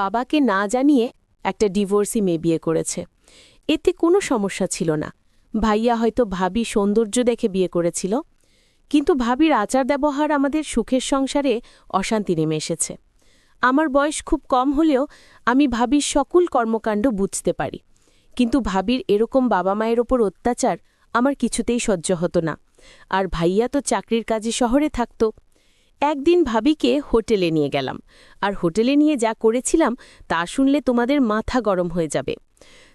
বাবাকে না জানিয়ে একটা ডিভোর্সি মেয়ে বিয়ে করেছে। এতে কোনো সমস্যা ছিল না। ভাইয়া হয়তো ভাবি সৌন্দর্য দেখে বিয়ে করেছিল, কিন্তু ভাবির আচার ব্যবহার আমাদের সুখের সংসারে অশান্তি নেমে এসেছে। আমার বয়স খুব কম হলেও আমি ভাবির সকল কর্মকাণ্ড বুঝতে পারি, কিন্তু ভাবির এরকম বাবা মায়ের ওপর অত্যাচার আমার কিছুতেই সহ্য হতো না। আর ভাইয়া তো চাকরির কাজে শহরে থাকত একদিন ভাবিকে হোটেলে নিয়ে গেলাম। আর হোটেলে নিয়ে যা করেছিলাম, তা শুনলে তোমাদের মাথা গরম হয়ে যাবে।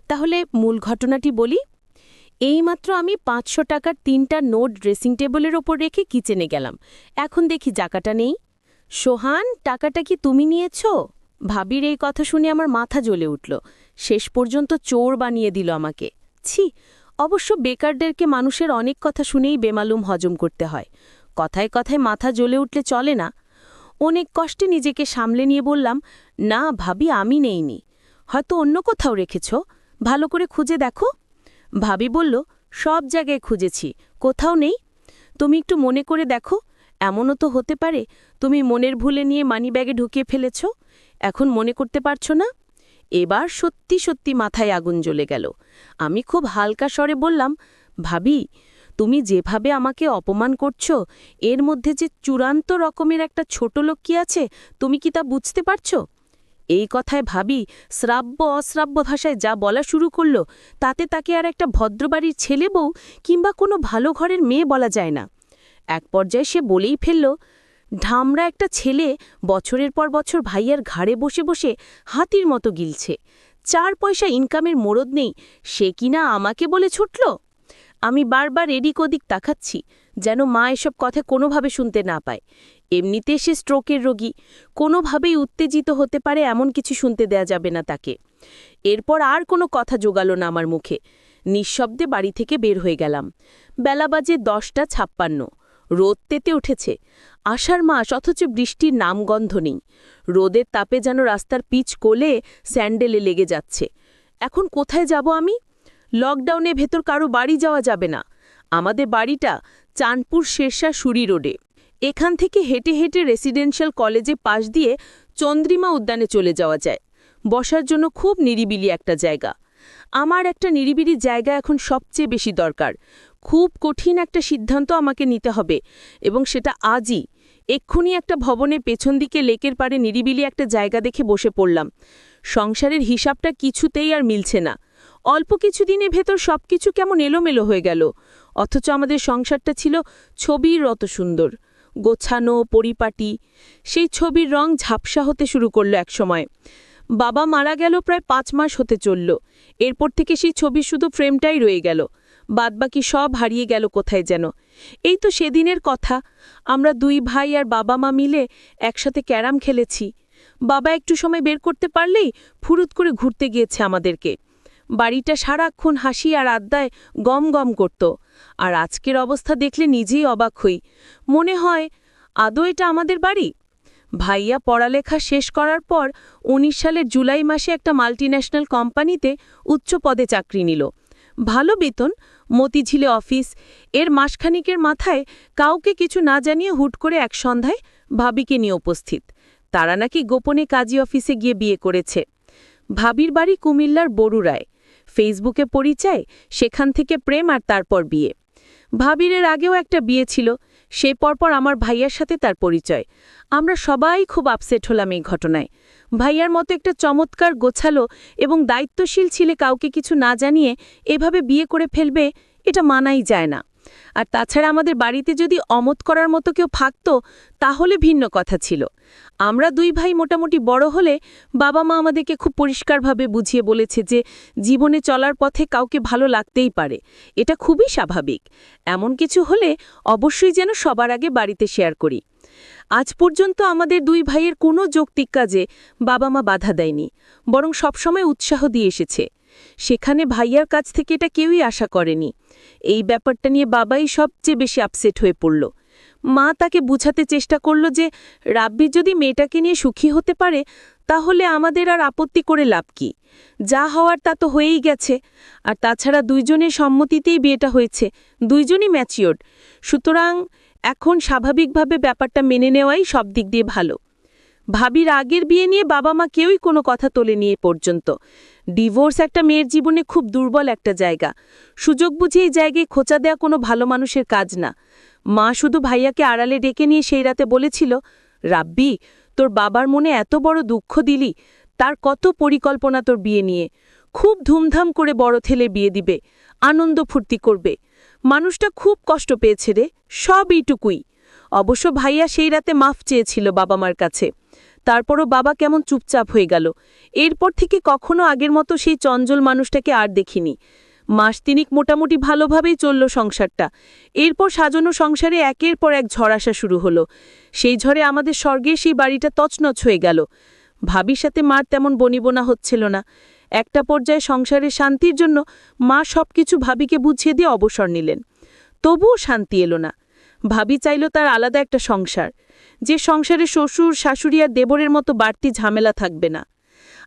তাহলে মূল ঘটনাটি বলি। এইমাত্র আমি পাঁচশো টাকার তিনটা নোট ড্রেসিং টেবিলের ওপর রেখে কিচেনে গেলাম। এখন দেখি জাকাটা নেই। সোহান, টাকাটা কি তুমি নিয়েছ? ভাবির এই কথা শুনে আমার মাথা জ্বলে উঠল। শেষ পর্যন্ত চোর বানিয়ে দিল আমাকে। ছি, অবশ্য বেকারদেরকে মানুষের অনেক কথা শুনেই বেমালুম হজম করতে হয়। কথায় কথায় মাথা জ্বলে উঠলে চলে না। অনেক কষ্টে নিজেকে সামলে নিয়ে বললাম, না ভাবি, আমি নেইনি। হয়তো অন্য কোথাও রেখেছ। ভালো করে খুঁজে দেখো। ভাবি বলল, সব জায়গায় খুঁজেছি, কোথাও নেই। তুমি একটু মনে করে দেখো, এমনও তো হতে পারে, তুমি মনের ভুলে নিয়ে মানিব্যাগে ঢুকিয়ে ফেলেছ। এখন মনে করতে পারছ না? এবার সত্যি সত্যি মাথায় আগুন জ্বলে গেল। আমি খুব হালকা স্বরে বললাম, ভাবি তুমি যেভাবে আমাকে অপমান করছ, এর মধ্যে যে চূড়ান্ত রকমের একটা ছোট লোক কি আছে, তুমি কি তা বুঝতে পারছ? এই কথায় ভাবি শ্রাব্য অশ্রাব্য ভাষায় যা বলা শুরু করল, তাতে তাকে আর একটা ভদ্রবাড়ির ছেলে বউ কিংবা কোনো ভালো ঘরের মেয়ে বলা যায় না। এক পর্যায়ে সে বলেই ফেলল, ঢামরা একটা ছেলে বছরের পর বছর ভাইয়ার ঘাড়ে বসে বসে হাতির মতো গিলছে। চার পয়সা ইনকামের মোরদ নেই, সে কিনা আমাকে বলে ছুটল? আমি বারবার এদিক ওদিক তাকাচ্ছি, যেন মা এসব কথা কোনোভাবে শুনতে না পায়। এমনিতে সে স্ট্রোকের রোগী, কোনোভাবেই উত্তেজিত হতে পারে এমন কিছু শুনতে দেয়া যাবে না তাকে। এরপর আর কোনো কথা জোগালো না আমার মুখে। নিঃশব্দে বাড়ি থেকে বের হয়ে গেলাম। বেলা বাজে দশটা ছাপ্পান্ন। রোদ তেতে উঠেছে। আষাঢ় মাস, অথচ বৃষ্টির নামগন্ধ নেই। রোদের তাপে যেন রাস্তার পিচ কোলে স্যান্ডেলে লেগে যাচ্ছে। এখন কোথায় যাব আমি? লকডাউনে ভেতর কারও বাড়ি যাওয়া যাবে না। আমাদের বাড়িটা চাঁদপুর শেরশাহ সুরি রোডে। এখান থেকে হেঁটে হেঁটে রেসিডেন্সিয়াল কলেজে পাশ দিয়ে চন্দ্রিমা উদ্যানে চলে যাওয়া যায়। বসার জন্য খুব নিরিবিলি একটা জায়গা। আমার একটা নিরিবিলি জায়গা এখন সবচেয়ে বেশি দরকার। খুব কঠিন একটা সিদ্ধান্ত আমাকে নিতে হবে এবং সেটা আজই। এক্ষুনি একটা ভবনের পেছন দিকে লেকের পাড়ে নিরিবিলি একটা জায়গা দেখে বসে পড়লাম। সংসারের হিসাবটা কিছুতেই আর মিলছে না। অল্প কিছুদিনের ভেতর সবকিছু কেমন এলোমেলো হয়ে গেল। অথচ আমাদের সংসারটা ছিল ছবির রত সুন্দর। গোছানো, পরিপাটি, সেই ছবির রং ঝাপসা হতে শুরু করল একসময়। বাবা মারা গেল প্রায় পাঁচ মাস হতে চলল। এরপর থেকে সেই ছবির শুধু ফ্রেমটাই রয়ে গেল। বাদবাকি সব হারিয়ে গেল কোথায় যেন। এই তো সেদিনের কথা। আমরা দুই ভাই আর বাবা মা মিলে একসাথে ক্যারাম খেলেছি। বাবা একটু সময় বের করতে পারলেই ফুরুত করে ঘুরতে গিয়েছে আমাদেরকে। বাড়িটা সারাক্ষণ হাসি আর আড্ডায় গম গম করত। আর আজকের অবস্থা দেখলে নিজেই অবাক হই। মনে হয়, আদৌ এটা আমাদের বাড়ি? ভাইয়া পড়ালেখা শেষ করার পর ১৯ সালের জুলাই মাসে একটা মাল্টিন্যাশনাল কোম্পানিতে উচ্চ পদে চাকরি নিল। ভালো বেতন, মতিঝিলে অফিস, এর মাসখানিকের মাথায় কাউকে কিছু না জানিয়ে হুট করে এক সন্ধ্যায় ভাবিকে নিয়ে উপস্থিত। তারা নাকি গোপনে কাজী অফিসে গিয়ে বিয়ে করেছে। ভাবির বাড়ি কুমিল্লার বড়ুরায় ফেসবুকে পরিচয়, সেখান থেকে প্রেম আর তারপর বিয়ে। ভাবিরের আগেও একটা বিয়ে ছিল, সে পরপর আমার ভাইয়ার সাথে তার পরিচয়। আমরা সবাই খুব আপসেট হলাম এই ঘটনায়। ভাইয়ার মতো একটা চমৎকার, গোছালো এবং দায়িত্বশীল ছিলে কাউকে কিছু না জানিয়ে এভাবে বিয়ে করে ফেলবে, এটা মানাই যায় না। আর তাছাড়া আমাদের বাড়িতে যদি অমত করার মতো কেউ থাকত, তাহলে ভিন্ন কথা ছিল। আমরা দুই ভাই মোটামুটি বড় হলে বাবা মা আমাদেরকে খুব পরিষ্কারভাবে বুঝিয়ে বলেছে যে, জীবনে চলার পথে কাউকে ভালো লাগতেই পারে। এটা খুবই স্বাভাবিক। এমন কিছু হলে অবশ্যই যেন সবার আগে বাড়িতে শেয়ার করি। আজ পর্যন্ত আমাদের দুই ভাইয়ের কোনো যৌক্তিক কাজে বাবা মা বাধা দেয়নি, বরং সবসময় উৎসাহ দিয়ে এসেছে। সেখানে ভাইয়ার কাছ থেকে এটা কেউই আশা করেনি। এই ব্যাপারটা নিয়ে বাবাই সবচেয়ে বেশি আপসেট হয়ে পড়ল। মা তাকে বুঝাতে চেষ্টা করল যে, রাব্বি যদি মেয়েটাকে নিয়ে সুখী হতে পারে, তাহলে আমাদের আর আপত্তি করে লাভ কি? যা হওয়ার তা তো হয়েই গেছে। আর তাছাড়া দুইজনের সম্মতিতেই বিয়েটা হয়েছে। দুইজনই ম্যাচিওর্ড সুতরাং এখন স্বাভাবিকভাবে ব্যাপারটা মেনে নেওয়াই সব দিক দিয়ে ভালো। ভাবির আগের বিয়ে নিয়ে বাবা মা কেউই কোনো কথা তোলেনি এ পর্যন্ত। ডিভোর্স একটা মেয়ের জীবনে খুব দুর্বল একটা জায়গা। সুযোগ বুঝে এই জায়গায় খোঁচা দেয়া কোনো ভালো মানুষের কাজ না। মা শুধু ভাইয়াকে আড়ালে ডেকে নিয়ে সেই রাতে বলেছিল, রাব্বি, তোর বাবার মনে এত বড় দুঃখ দিলি, তার কত পরিকল্পনা তোর বিয়ে নিয়ে। খুব ধুমধাম করে বড় ছেলে বিয়ে দিবে, আনন্দ ফুর্তি করবে। মানুষটা খুব কষ্ট পেয়েছে রে, সব এইটুকুই। অবশ্য ভাইয়া সেই রাতে মাফ চেয়েছিল বাবা মার কাছে। তারপরও বাবা কেমন চুপচাপ হয়ে গেল। এরপর থেকে কখনো আগের মতো সেই চঞ্চল মানুষটাকে আর দেখিনি। মাস তিনিক মোটামুটি ভালোভাবেই চলল সংসারটা। এরপর সাজানো সংসারে একের পর এক ঝড় আসা শুরু হলো। সেই ঝড়ে আমাদের স্বর্গে সেই বাড়িটা তছনছ হয়ে গেল। ভাবির সাথে মার তেমন বনিবনা হচ্ছিল না। একটা পর্যায়ে সংসারের শান্তির জন্য মা সবকিছু ভাবিকে বুঝিয়ে দিয়ে অবসর নিলেন। তবুও শান্তি এলো না। ভাবি চাইল তার আলাদা একটা সংসার। যে সংসারে শ্বশুর, শাশুড়ি আর দেবরের মতো বাড়তি ঝামেলা থাকবে না।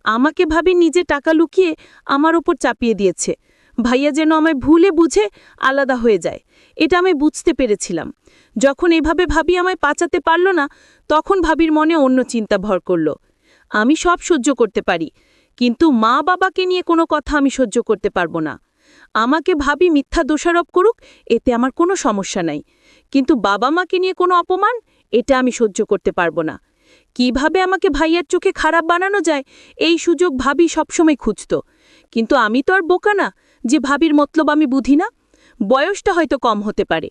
আমাকে ভাবি নিজে টাকা লুকিয়ে আমার ওপর চাপিয়ে দিয়েছে। ভাইয়া যেন আমায় ভুলে বুঝে আলাদা হয়ে যায়। এটা আমি বুঝতে পেরেছিলাম। যখন এভাবে ভাবি আমায় পাচাতে পারল না, তখন ভাবির মনে অন্য চিন্তা ভর করল। আমি সব সহ্য করতে পারি, কিন্তু মা বাবাকে নিয়ে কোনো কথা আমি সহ্য করতে পারব না। আমাকে ভাবি মিথ্যা দোষারোপ করুক, এতে আমার কোনো সমস্যা নাই। কিন্তু বাবা মাকে নিয়ে কোনো অপমান, এটা আমি সহ্য করতে পারব না। কীভাবে আমাকে ভাইয়ার চোখে খারাপ বানানো যায়, এই সুযোগ ভাবি সবসময় খুঁজত। কিন্তু আমি তো আর বোকা না, যে ভাবির মতলব আমি বুঝি না। বয়সটা হয়তো কম হতে পারে।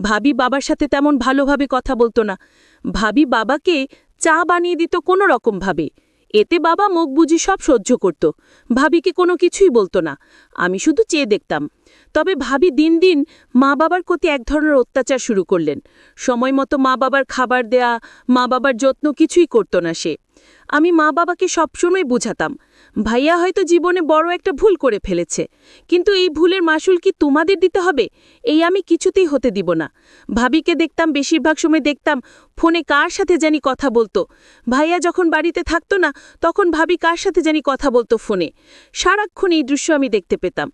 ভাবি বাবার সাথে তেমন ভালোভাবে কথা বলতো না। ভাবি বাবাকে চা বানিয়ে দিত কোনো রকমভাবে এতে বাবা মুখ বুঝি সব সহ্য করত। ভাবিকে কোনো কিছুই বলতো না। আমি শুধু চেয়ে দেখতাম। তবে ভাবি দিন দিন মা বাবার প্রতি এক ধরনের অত্যাচার শুরু করলেন। সময় মতো মা বাবার খাবার দেয়া মা বাবার যত্ন কিছুই করত না সে। আমি মা বাবাকে সবসময় বুঝাতাম। ভাইয়া হয়তো জীবনে বড় একটা ভুল করে ফেলেছে। কিন্তু এই ভুলের মাসুল কি তোমাদের দিতে হবে? এই আমি কিছুতেই হতে দিব না। ভাবিকে দেখতাম, বেশিরভাগ সময় দেখতাম, ফোনে কার সাথে জানি কথা বলতো। ভাইয়া যখন বাড়িতে থাকতো না, তখন ভাবি কার সাথে জানি কথা বলতো ফোনে। সারাক্ষণ এই দৃশ্য আমি দেখতে পেতাম।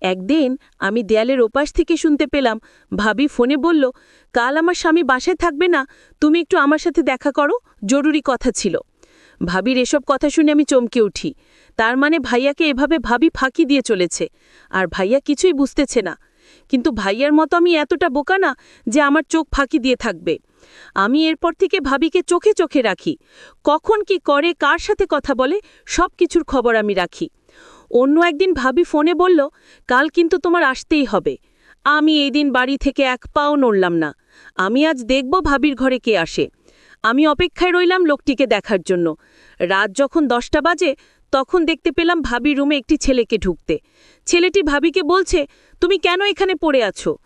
একদিন আমি দেয়ালের ওপাশ থেকে শুনতে পেলাম, ভাবি ফোনে বলল, কাল আমার স্বামী বাসায় থাকবে না, তুমি একটু আমার সাথে দেখা করো, জরুরি কথা ছিল। ভাবির এসব কথা শুনে আমি চমকে উঠি। তার মানে ভাইয়াকে এভাবে ভাবি ফাঁকি দিয়ে চলেছে। আর ভাইয়া কিছুই বুঝতেছে না। কিন্তু ভাইয়ার মতো আমি এতটা বোকা না যে আমার চোখ ফাঁকি দিয়ে থাকবে। আমি এরপর থেকে ভাবিকে চোখে চোখে রাখি। কখন কি করে, কার সাথে কথা বলে, সব কিছুর খবর আমি রাখি। অন্য একদিন ভাবি ফোনে বলল, কাল কিন্তু তোমার আসতেই হবে। আমি এই দিন বাড়ি থেকে এক পাও নড়লাম না। আমি আজ দেখব ভাবির ঘরে কে আসে। আমি অপেক্ষায় রইলাম লোকটিকে দেখার জন্য। রাত যখন দশটা বাজে তখন দেখতে পেলাম ভাবি রুমে একটি ছেলেকে ঢুকতে। ছেলেটি ভাবিকে বলছে, তুমি কেন এখানে পড়ে আছো?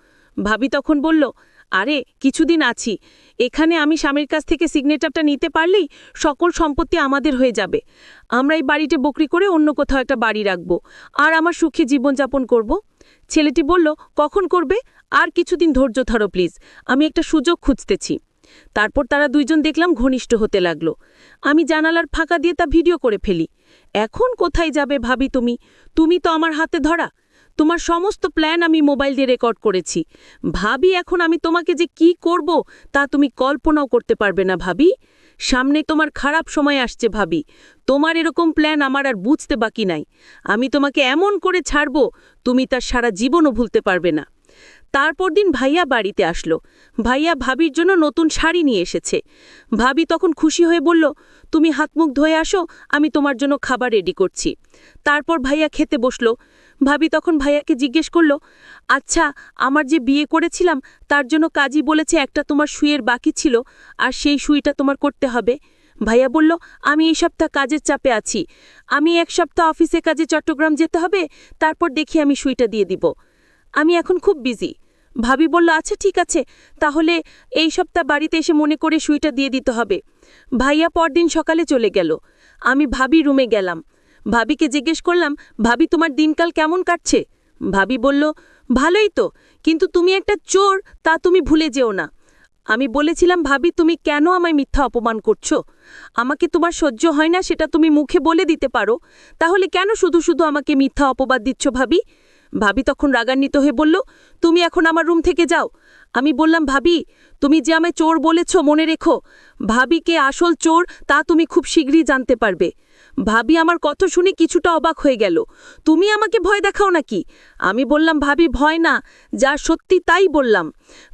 ভাবি তখন বলল, আরে, কিছুদিন আছি। এখানে আমি স্বামীর কাছ থেকে সিগনেচারটা নিতে পারলেই সকল সম্পত্তি আমাদের হয়ে যাবে। আমরা এই বাড়িতে বকরি করে অন্য কোথাও একটা বাড়ি রাখব আর আমার সুখে জীবনযাপন করব। ছেলেটি বলল, কখন করবে? আর কিছুদিন ধৈর্য ধরো প্লিজ আমি একটা সুযোগ খুঁজতেছি। তারপর তারা দুইজন দেখলাম ঘনিষ্ঠ হতে লাগল। আমি জানালার ফাঁকা দিয়ে তা ভিডিও করে ফেলি। এখন কোথায় যাবে ভাবি তুমি? তুমি তো আমার হাতে ধরা। তোমার সমস্ত প্ল্যান আমি মোবাইল দিয়ে রেকর্ড করেছি। ভাবি, এখন আমি তোমাকে যে কি করব তা তুমি কল্পনাও করতে পারবে না ভাবি। সামনে তোমার খারাপ সময় আসছে ভাবি। তোমার এরকম প্ল্যান আমার আর বুঝতে বাকি নাই। আমি তোমাকে এমন করে ছাড়ব, তুমি তার সারা জীবনও ভুলতে পারবে না। তারপর দিন ভাইয়া বাড়িতে আসলো। ভাইয়া ভাবির জন্য নতুন শাড়ি নিয়ে এসেছে। ভাবি তখন খুশি হয়ে বলল, তুমি হাতমুখ ধুয়ে আসো, আমি তোমার জন্য খাবার রেডি করছি। তারপর ভাইয়া খেতে বসল। ভাবি তখন ভাইয়াকে জিজ্ঞেস করল আচ্ছা আমার যে বিয়ে করেছিলাম, তার জন্য কাজী বলেছে একটা তোমার শুয়ের বাকি ছিল, আর সেই শুইটা তোমার করতে হবে? ভাইয়া বলল, আমি এই সপ্তাহ কাজের চাপে আছি। আমি এক সপ্তাহ অফিসে কাজে চট্টগ্রাম যেতে হবে, তারপর দেখি আমি সুইটা দিয়ে দিব। আমি এখন খুব বিজি। ভাবি বলল আচ্ছা ঠিক আছে। তাহলে এই সপ্তাহ বাড়িতে এসে মনে করে সুইটা দিয়ে দিতে হবে। ভাইয়া পরদিন সকালে চলে গেল। আমি ভাবি রুমে গেলাম। ভাবিকে জিজ্ঞেস করলাম, ভাবি, তোমার দিনকাল কেমন কাটছে? ভাবি বলল, ভালোই তো, কিন্তু তুমি একটা চোর, তা তুমি ভুলে যেও না। আমি বলেছিলাম, ভাবি, তুমি কেন আমায় মিথ্যা অপমান করছ? আমাকে তোমার সহ্য হয় না, সেটা তুমি মুখে বলে দিতে পারো। তাহলে কেন শুধু শুধু আমাকে মিথ্যা অপবাদ দিচ্ছ ভাবি? ভাবি তখন রাগান্বিত হয়ে বলল, তুমি এখন আমার রুম থেকে যাও। আমি বললাম, ভাবি, তুমি যে আমায় চোর বলেছ, মনে রেখো। ভাবি কে আসল চোর তা তুমি খুব শীঘ্রই জানতে পারবে। ভাবি আমার কথা শুনে কিছুটা অবাক হয়ে গেল। তুমি আমাকে ভয় দেখাও নাকি? আমি বললাম, ভাবি, ভয় না, যা সত্যি তাই বললাম।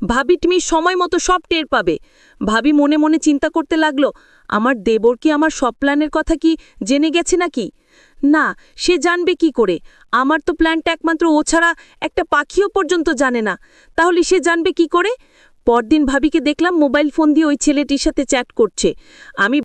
ভাবি, তুমি সময় মতো সব টের পাবে। ভাবি মনে মনে চিন্তা করতে লাগল, আমার দেবর কি আমার সব প্ল্যানের কথা কি জেনে গেছে নাকি? না, সে জানবে কি করে। আমার তো প্ল্যানটা একমাত্র ও ছাড়া একটা পাখিও পর্যন্ত জানে না। তাহলে সে জানবে কি করে? পরদিন ভাবিকে দেখলাম মোবাইল ফোন দিয়ে ওই ছেলেটির সাথে চ্যাট করছে। আমি